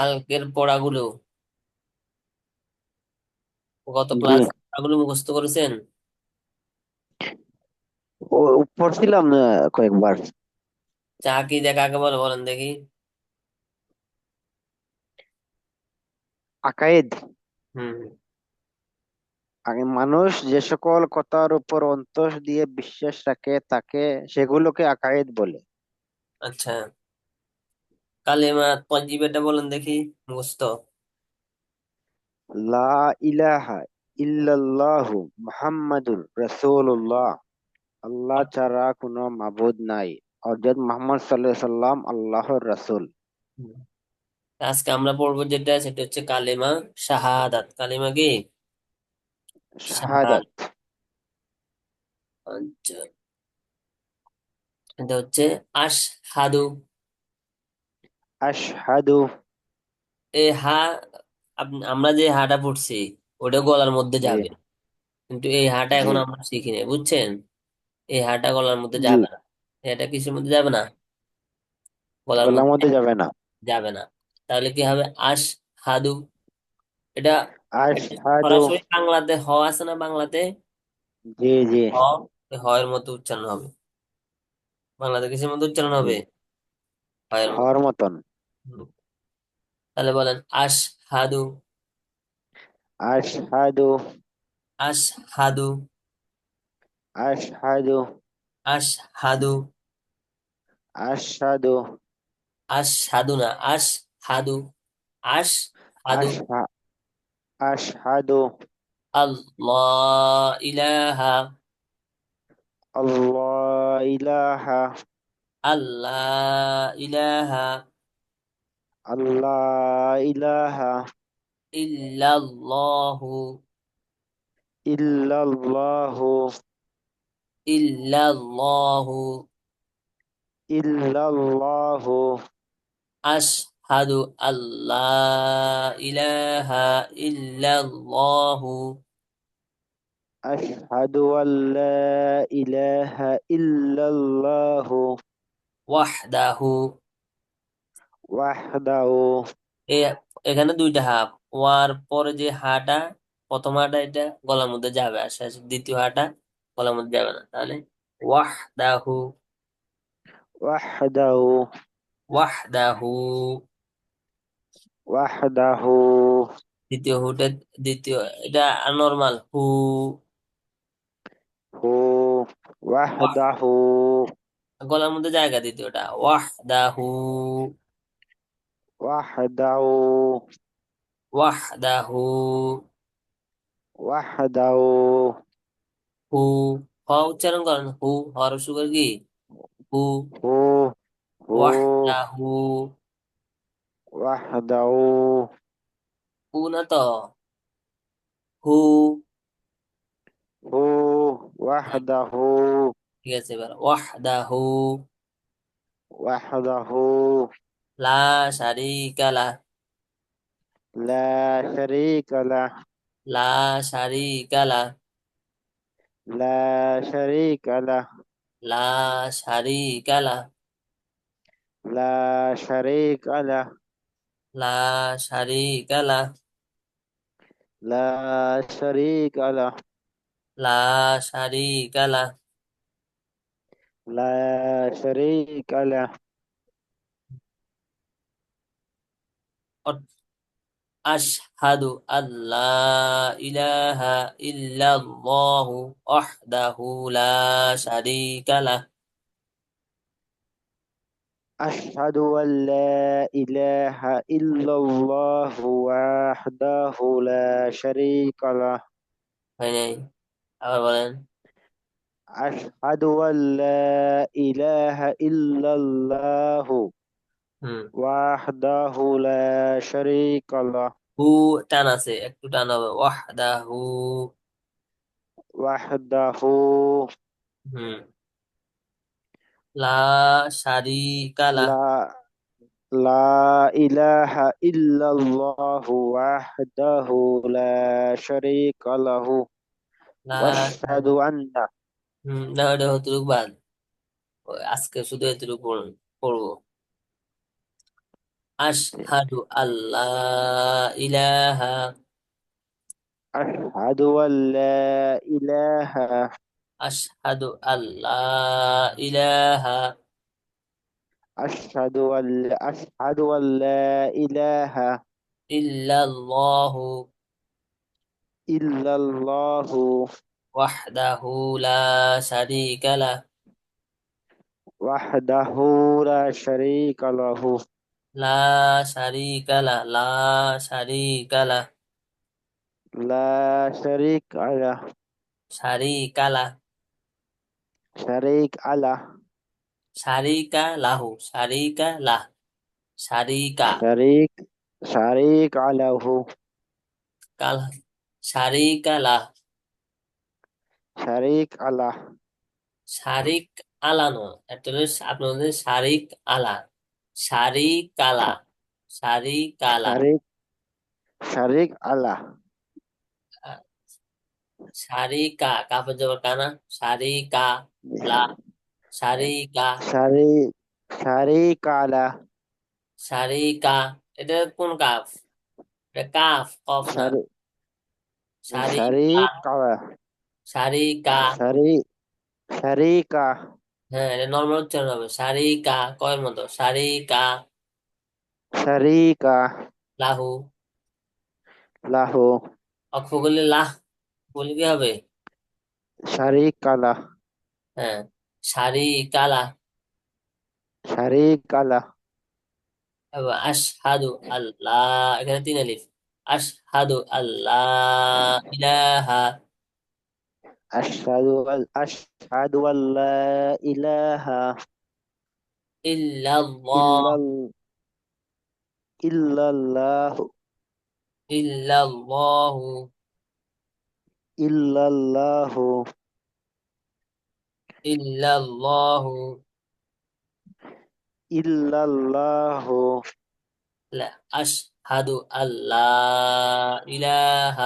কালকের পড়াগুলো? গত ক্লাস পড়াগুলো মুখস্থ করেছেন? ও পড়ছিলাম না কয়েকবার। চা কি দেখা আগে বলো বলেন দেখি। আকায়েদ হুম। আগে মানুষ যে সকল কথার উপর অন্তর দিয়ে বিশ্বাস রাখে তাকে সেগুলোকে আকায়েদ বলে। আচ্ছা। কালেমা তয়্যিবাটা বলেন দেখি মুখস্থ। লা ইলাহা ইল্লাল্লাহু মুহাম্মাদুর রাসূলুল্লাহ। আল্লাহ ছাড়া কোনো মাবুদ নাই। অর্থাৎ মুহাম্মদ সাল্লাল্লাহু আলাইহি সাল্লাম আল্লাহর রাসূল। আজকে আমরা পড়ব যেটা সেটা হচ্ছে কালেমা শাহাদাত। কালেমা কি? শাহাদাত। শাহাদাত। আচ্ছা। এটা হচ্ছে আশহাদু। আশহাদু এই হা আপ- আমরা যে হাটা পড়ছি ওটা গলার মধ্যে জি। যাবে। কিন্তু এই হাটা জি। এখন আমরা শিখি নাই বুঝছেন? এই হাটা গলার মধ্যে জি। যাবে না। এটা কিসের মধ্যে যাবে না? গলার গলার মধ্যে মধ্যে যাবে না। যাবে না। তাহলে কি হবে? আশ হাদু এটা এটা আশহাদু। সরাসরি বাংলাতে হ আছে না বাংলাতে? জি জি। হ এই হ এর মতো উচ্চারণ হবে। বাংলাতে কিসের মধ্যে উচ্চারণ জি। হবে? হ এর মতো হওয়ার মতন। তাহলে বলেন আশ হাদু আশহাদু। আশ হাদু আশহাদু। আশ হাদু আশহাদু আশ সাধু না আশ হাদু আশ হাদু আশহা আশহাদু। আল্লাহ ইলাহা আল্লাহ ইলাহা আল্লাহ ইলাহা الله إله إلا الله. إلا الله. إلا الله. إلا الله. أشهد أن لا إله إلا الله. أشهد أن لا إله إلا الله. وحده ওয়াহদাহু। এ এখানে দুইটা হাফ। ওয়ার পরে যে হাটা প্রথম হাটা এটা গলার মধ্যে যাবে আর শেষ দ্বিতীয় হাটা গলার মধ্যে যাবে না। তাহলে ওয়াহদাহু। ওয়াহদাহু। ওয়াহদাহু। ওয়াহদাহু। দ্বিতীয় হুটা দ্বিতীয় এটা নর্মাল হু। হু ওয়াহ ওয়াহদাহু। গলার মধ্যে জায়গা দ্বিতীয়টা। ওয়াহদাহু। ওয়াহদাহু ওয়াহদাহু ওয়াহদাহু হু হ উচ্চারণ করেন হু হর সুগার কি হু হু ওয়াহদাহু ওয়াহদাহু হু না তো হু হু ওয়াহদাহু ঠিক আছে এবার ওয়াহদাহু ওয়াহদাহু La syarikalah. La syarikalah. La syarikalah. La syarikalah. La syarikalah. La syarikalah. La syarikalah. La syarikalah. La syarikalah. La syarikalah. La. أشهد أن لا إله إلا الله وحده لا شريك له. أشهد أن لا إله إلا الله وحده لا شريك له. أشهد أن لا إله إلا الله ওয়াহদাহু লা শারীকা লাহ। হু টান আছে একটু টান হবে। ওয়াহদাহু। ওয়াহদাহু। হুম। লা শারীকা লাহ। লা لا إله إلا الله وحده لا شريك له لا وأشهد হুম না ওটা হতটুকু বাদ। আজকে শুধু এতটুকু পড়ব। أشهد أن لا إله أشهد أن لا إله أشهد أن لا إله أشهد أن أشهد أن لا إله إلا الله إلا الله وحده لا شريك له. وحده لا شريك له. La syarikalah, la syarikalah, La syarik ala. syarikalah, Syarik ala. syarika lahu, syarika lah, syarika, Syarik. Syarik alahu. kal, syarika lah, Syarik ala. syarik alano. Tertulis, apa namanya? Syarik ala. Ah, Sari Kala. Sari Kala. Sari, Sari Kala. Sari Ka. Ka penjawab kana. Sari Ka. La. Sari Ka. Sari. Sari Kala. Sari Ka. Itu pun kaf. Ada kaf. Kof. Sari. Sari kala. Sari Ka. Sari. Sari Ka. হ্যাঁ এটা normal উচ্চারণ হবে। সারিকা কয়ের মতো। চাৰি কা। লাহু। লাহু। অক্ষ বললে লাহ বলি কি হবে? সারিকালা হ্যাঁ সারি কালা। আশহাদু আল্লাহ এখানে তিন আলিফ। আশহাদু আল্লাহ ইলাহা أشهد أن أشهد أن لا إله إلا الله. إلا الله. إلا الله. إلا الله. إلا الله. إلا الله. لا أشهد أن لا إله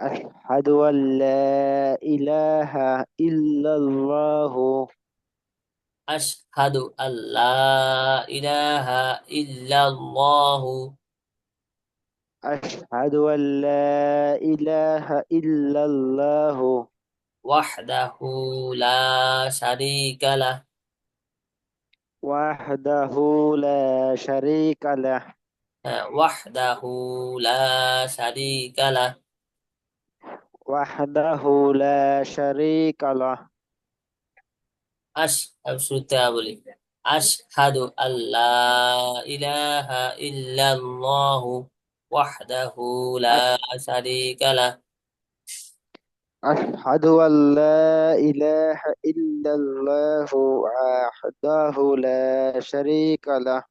أشهد أن لا إله إلا الله. أشهد أن لا إله إلا الله. أشهد أن لا إله إلا الله. وحده لا شريك له. وحده لا شريك له. وحده لا شريك له. وحده لا شريك له. أشهد أبسوتا أشهد أن لا إله إلا الله وحده لا شريك له. أشهد أن لا إله إلا الله وحده لا شريك له.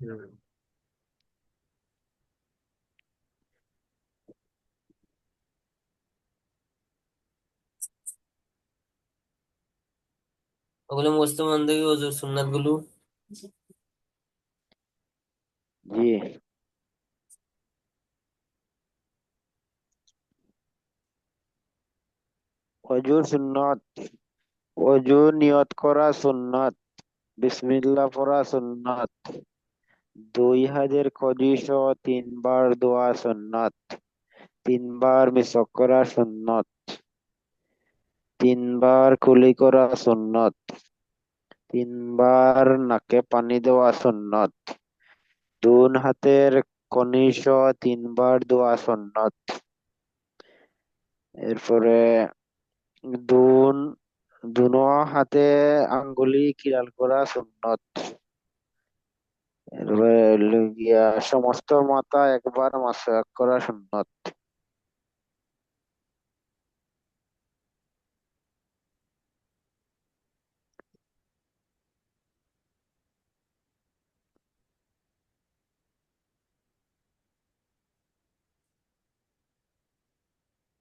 نعم. ওগুলো মুখস্থ থেকে ওজুর সুন্নাতগুলো জি। অজুর সুন্নত অজু নিয়ত করা সুন্নত, বিসমিল্লাহ পড়া সুন্নত, দুই হাজার কজিশ তিনবার দোয়া সুন্নত, তিনবার মিসক করা সুন্নত। তিনবার কুলি করা সুন্নত। তিনবার নাকে পানি দেওয়া সুন্নত। দুন হাতের কনিষ তিনবার দোয়া সুন্নত। এরপরে দুন, দুনো হাতে আঙ্গুলি কিরাল করা সুন্নত। সমস্ত মাথা একবার মাসাজ করা সুন্নত।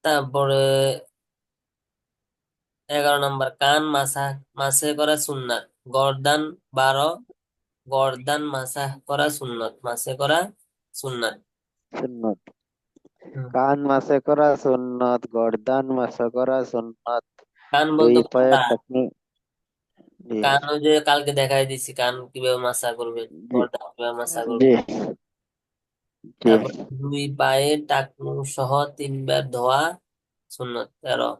তারপরে এগারো নম্বর কান মাসা মাসে করা সুন্নাত। গর্দান বারো গর্দান মাসা করা সুন্নত মাসে করা সুন্নাত। সুন্নত। কান মাসে করা সুন্নত গর্দান মাসে করা সুন্নত। কান বলতে কান যে কালকে দেখাই দিছি কান কীভাবে মাসা করবেন জি। পর্দা কীভাবে মাসা জি। তারপর দুই পায়ে টাকনু সহ তিনবার ধোয়া সুন্নত তেরো।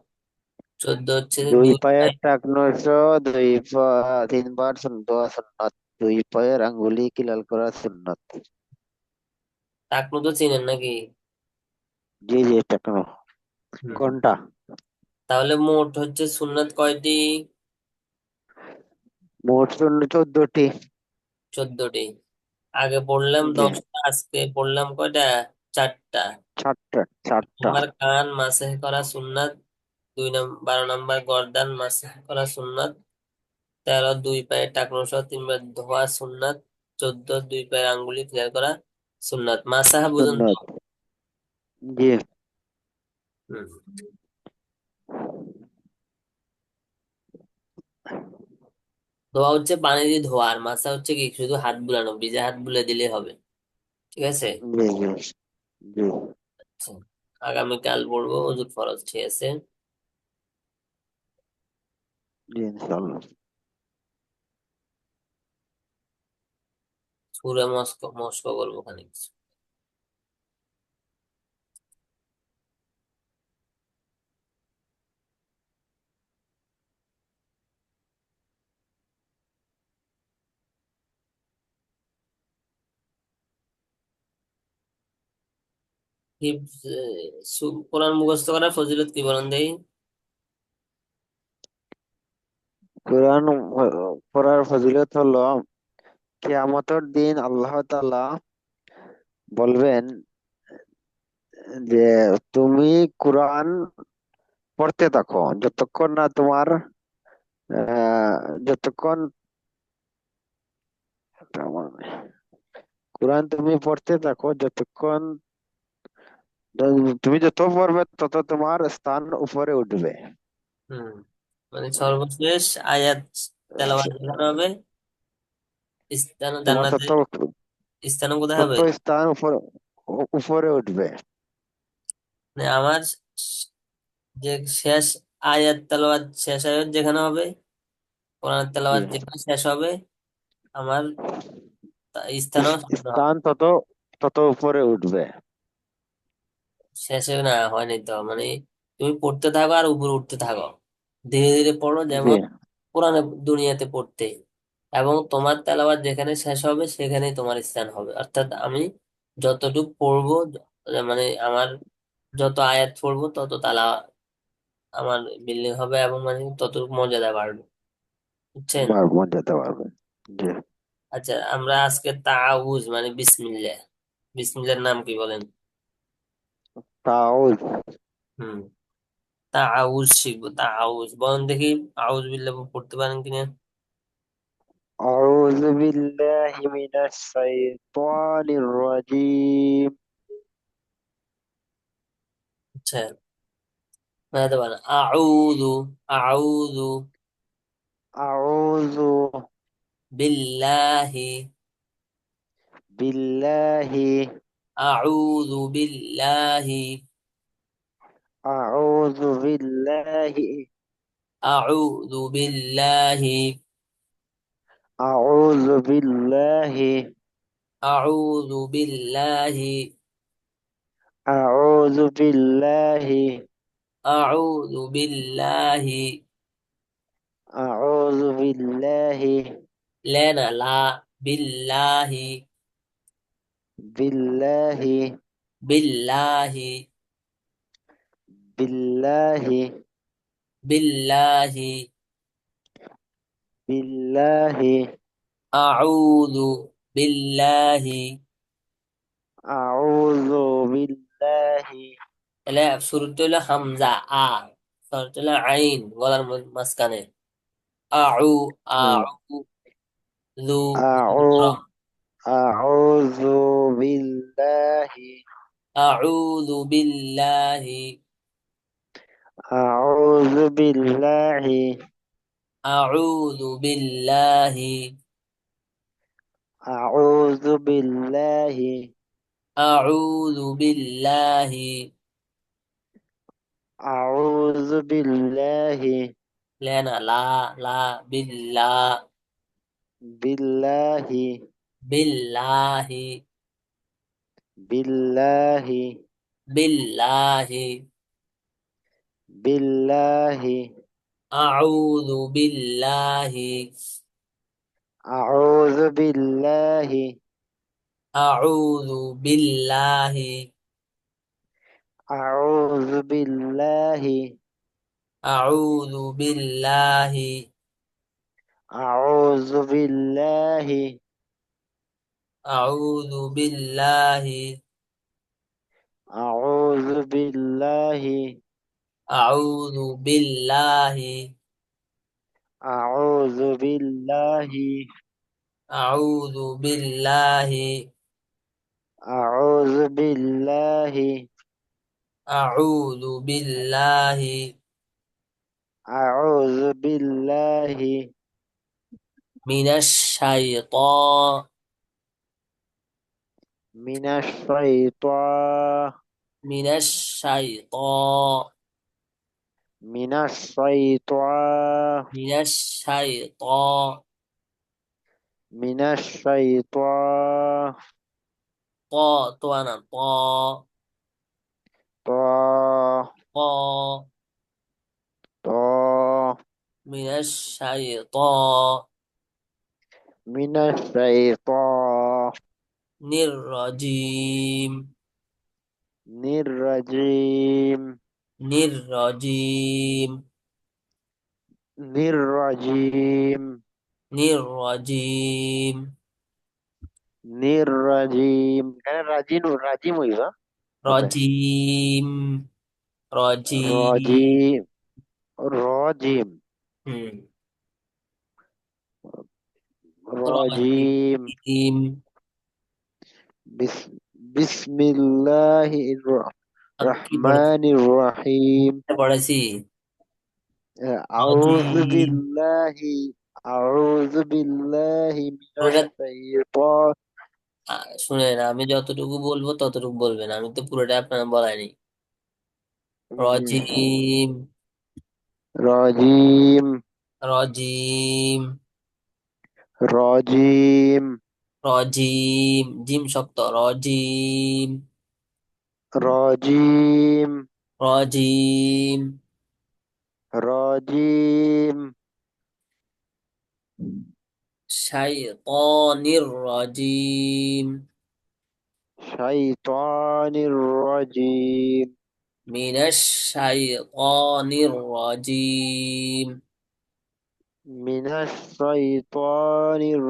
চোদ্দ হচ্ছে দুই পায়ের পায়ে টাকনুসহ দুই পা তিনবার দোয়া সুন্নত। দুই পায়ের আঙ্গুলি কিলাল করা সুন্নত। টাকনু তো চিনেন নাকি? জি জি টাকনু। কোনটা? তাহলে মোট হচ্ছে সুন্নত কয়টি? মোট শূন্য চোদ্দটি। চোদ্দটি। আগে পড়লাম দশটা আজকে পড়লাম কয়টা? চারটা। চারটা চারটা। নম্বর কান মাসে করা সুন্নাত দুই নম্বর বারো নম্বর গর্দান মাসে করা সুন্নাত তেরো দুই পায়ে টাকনু সহ তিনবার ধোয়া সুন্নাত চোদ্দ দুই পায়ের আঙ্গুলি ক্লিয়ার করা সুন্নাত। মাসাহা বুঝুন তো জি। হুম। ধোয়া হচ্ছে পানি দিয়ে ধোয়া আর মাসা হচ্ছে কি শুধু হাত বুলানো ভিজে হাত বুলে দিলে হবে। ঠিক আছে? আচ্ছা। আগামীকাল পড়ব ওজুর ফরজ ঠিক আছে সুরে মস্ক মস্ক করব খানিক। কোরআন মুখস্থ করার ফজিলত কি বলেন দেই? কোরআন পড়ার ফজিলত হলো, কিয়ামতের দিন আল্লাহ তাআলা বলবেন যে, তুমি কোরআন পড়তে থাকো। যতক্ষণ না তোমার যতক্ষণ কোরআন তুমি পড়তে থাকো, যতক্ষণ তুমি যত পড়বে তত তোমার স্থান উপরে উঠবে হুম মানে সর্বশেষ আয়াত তেলাওয়াত যেখানে হবে স্থান জান্নাতে স্থান কোথায় হবে স্থান উপরে উপরে উঠবে মানে আমার যে শেষ আয়াত তেলাওয়াত শেষ আয়াত যেখানে হবে কোরআন তেলাওয়াত যেখানে শেষ হবে আমার হবে স্থান তত তত উপরে উঠবে শেষে না হয়নি তো। মানে তুমি পড়তে থাকো আর উপরে উঠতে থাকো। ধীরে ধীরে পড়ো যেমন কোরআন দুনিয়াতে পড়তে। এবং তোমার তেলাওয়াত যেখানে শেষ হবে সেখানেই তোমার স্থান হবে। অর্থাৎ আমি যতটুকু পড়ব মানে আমার যত আয়াত পড়ব তত তালা আমার বিল্ডিং হবে এবং মানে ততটুকু মর্যাদা বাড়বে। বুঝছেন? পারবে জি। আচ্ছা আমরা আজকে তাউজ মানে বিসমিল্লাহ। বিসমিল্লাহর নাম কি বলেন? তাউজ হুম তাউজ শিখবো তাউজ বলেন দেখি আউজ বিল্লাহ পড়তে পারেন কিনা أعوذ بالله من الشيطان الرجيم আচ্ছা বানাতে পারেন আউযু আউযু أعوذ বিল্লাহি بالله أعوذ بالله. أعوذ بالله. أعوذ بالله. أعوذ بالله. أعوذ بالله. أعوذ بالله. أعوذ بالله. أعوذ بالله. لنا لا بالله. বিল্লাহি বিল্লাহি বিল্লাহি বিল্লাহি বিল্লাহি আউযু বিল্লাহি আউযু বিল্লাহি তাহলে শুরুটা হলো হামজা আ শুরুটা হলো আইন গলার মাঝখানে আউ আউ লু আউ أعوذ بالله. أعوذ بالله. أعوذ بالله. أعوذ بالله. أعوذ بالله. أعوذ بالله. أعوذ بالله. لا لا بالله. بالله. بالله. بالله. بالله. بالله. أعوذ بالله. أعوذ بالله. أعوذ بالله. أعوذ بالله. أعوذ بالله. أعوذ بالله. أعوذ بالله. أعوذ بالله. أعوذ بالله. أعوذ بالله. أعوذ بالله. أعوذ بالله. أعوذ بالله. أعوذ بالله. من الشيطان. من الشيطان من الشيطان من الشيطان من الشيطان من الشيطان طا طوانا طا طا طا طا من الشيطان من الشيطان निर्रजीम। निर्रजीम। निर्रजीम। निर्रजीम। निर्रजीम। निर्रजीम। राजीम राजीम हुई वा राजीम। राजीम। राजीम। हम्म। राजीम। राजीम। বিসমিল্লাহির রহমানির রহিম পড়েছি। আউযু রজিম বিল্লাহি আউযু বিল্লাহি মিনাশ শাইতান। শুনেন আমি যতটুকু বলব ততটুকু বলবেন। আমি তো পুরোটা আপনার বলাইনি। রজিম। রজিম। রজিম। রাজিম। Rojim, jim sokto rojim, rojim, rojim, rojim, syaitonir rojim, syaitonir rojim, minas syaitonir rojim. মিনাশ শাইতানির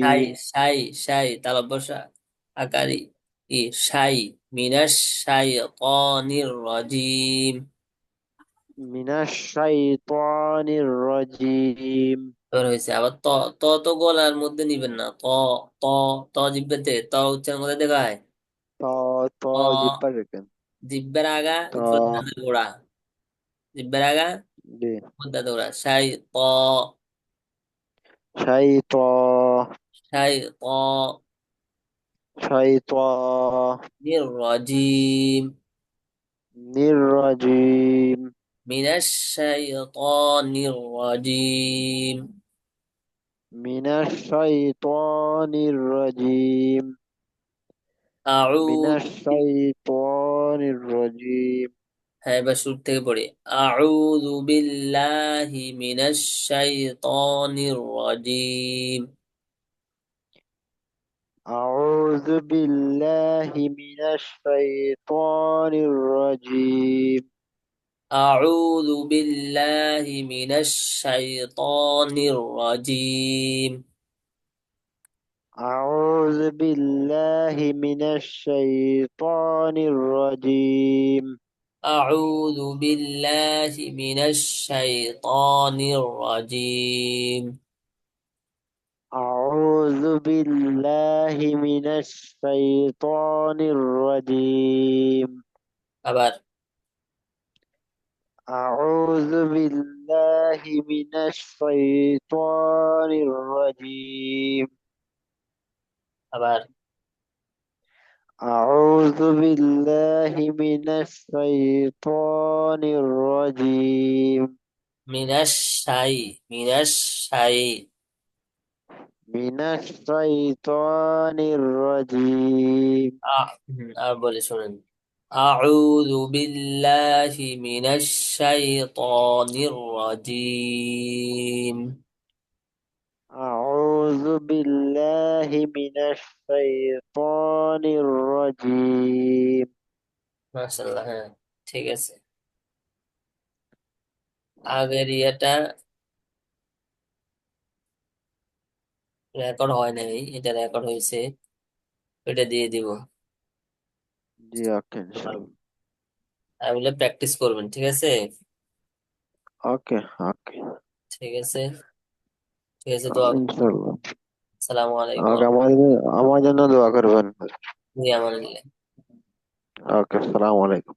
শাই রাজিম শাই শাই তালব্বসা আকারি ই শাই মিনাশ শাইতানির রজিম মিনাশ শাইতানির রাজিম এবার হয়েছে আবার ত ত তো গলার মধ্যে নিবেন না। ত ত ত জিব্বেতে ত উচ্চারণ কোথায় দেখায় ত ত ত। জিব্বা জিব্বের আগা ত। দাঁতের গোড়া। জিব্বের আগা Di. Muntadora. Syaito. Syaito. Syaito. Syaito. Nirrajim. Nirrajim. Minasyaitonir rajim. Minasyaitonir rajim. A'udzu. Minasyaitonir rajim. শাইতানির রজিম মিনাশ শাইতানির রাজিম আউযু মিনাশ শাইতানির রাজিম হ্যাঁ এবার শুরু থেকে পড়ি আউযু বিল্লাহি মিনাশ শাইতানির রাজিম أعوذ بالله من الشيطان الرجيم أعوذ بالله من الشيطان الرجيم أعوذ بالله من الشيطان الرجيم أعوذ بالله من الشيطان الرجيم. أعوذ بالله من الشيطان الرجيم. أبار أعوذ بالله من الشيطان الرجيم. أبار أعوذ بالله من الشيطان الرجيم. من الشيء من الشيء من الشيطان الرجيم. آه، آه، أعوذ بالله من الشيطان الرجيم. আউযু বিল্লাহি মিনাশ শাইতানির রাজিম মাশাআল্লাহ হ্যাঁ ঠিক আছে। আগের ইয়েটা রেকর্ড হয় নাই এটা রেকর্ড হয়েছে এটা দিয়ে দিব। জি ওকে বলে প্র্যাকটিস করবেন ঠিক আছে? ওকে ওকে ঠিক আছে। ঠিক আছে দোয়া ইনশাআল্লাহ। আসসালামু আলাইকুম। ওকে আমার জন্য- আমার জন্য দোয়া করবেন। জি আমানুল্লাহ ওকে আসসালামু আলাইকুম।